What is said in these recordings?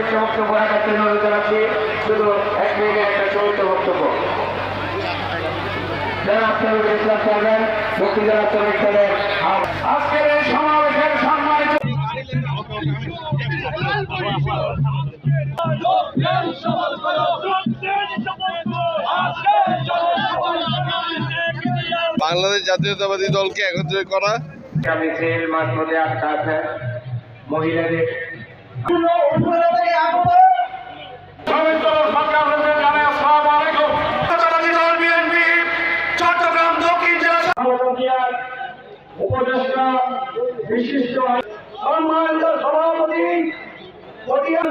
চরিত্র বক্তব্য রাখার জন্য অনুরোধ জানাচ্ছি। শুধু এক মিনিটের একটা বক্তব্য। যারা আপনার ইসলাম আজকের এই সমাবেশের সম্মানিত বাংলাদেশ জাতীয়তাবাদী দলকে একত্রিত করা। মিছিল মাঝপথে আটকা আছে। মহিলাদের উপদেষ্টা বিশিষ্ট সম্মানিত সভাপতি পটিয়ান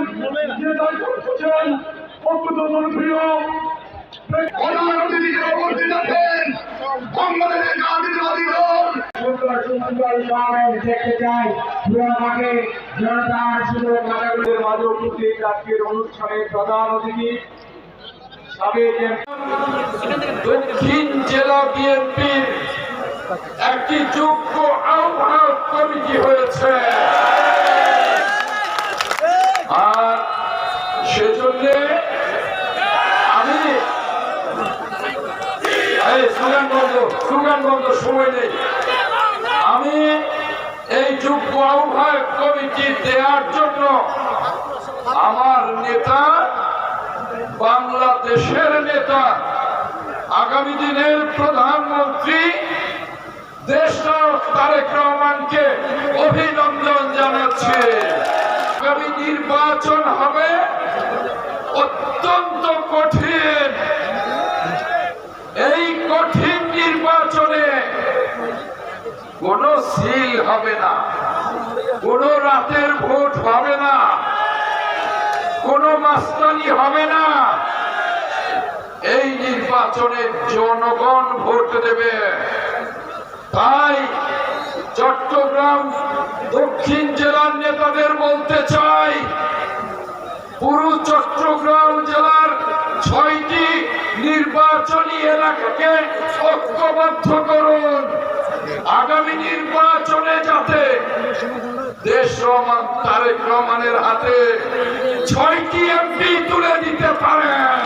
সুন্দর সমাবেশ দেখতে চাই। পুরো জনতার শুধু মাঝে উপস্থিত আজকের প্রধান অতিথি একটি যোগ্য আহ্বায়ক কমিটি হয়েছে। আর সেজন্য আমি এই স্লোগান বন্ধ স্লোগান বন্ধ, সময় নেই। যোগ্য আহ্বায়ক কমিটি দেওয়ার জন্য আমার নেতা, বাংলাদেশের নেতা, আগামী দিনের প্রধানমন্ত্রী দেশনায়ক তারেক রহমানকে অভিনন্দন জানাচ্ছে। আগামী নির্বাচন হবে অত্যন্ত কঠিন। এই কঠিন নির্বাচনে কোন সিল হবে না। কোন রাতের ভোট হবে না। কোন মাস্তানি হবে না। এই নির্বাচনে জনগণ ভোট দেবে। তাই চট্টগ্রাম দক্ষিণ জেলার নেতাদের বলতে চাই, পুরো চট্টগ্রাম জেলার ছয়টি নির্বাচনী এলাকাকে ঐক্যবদ্ধ করুন। আগামী নির্বাচনে যাতে দেশ রহমান তারেক রহমানের হাতে ছয়টি এমপি তুলে দিতে পারেন।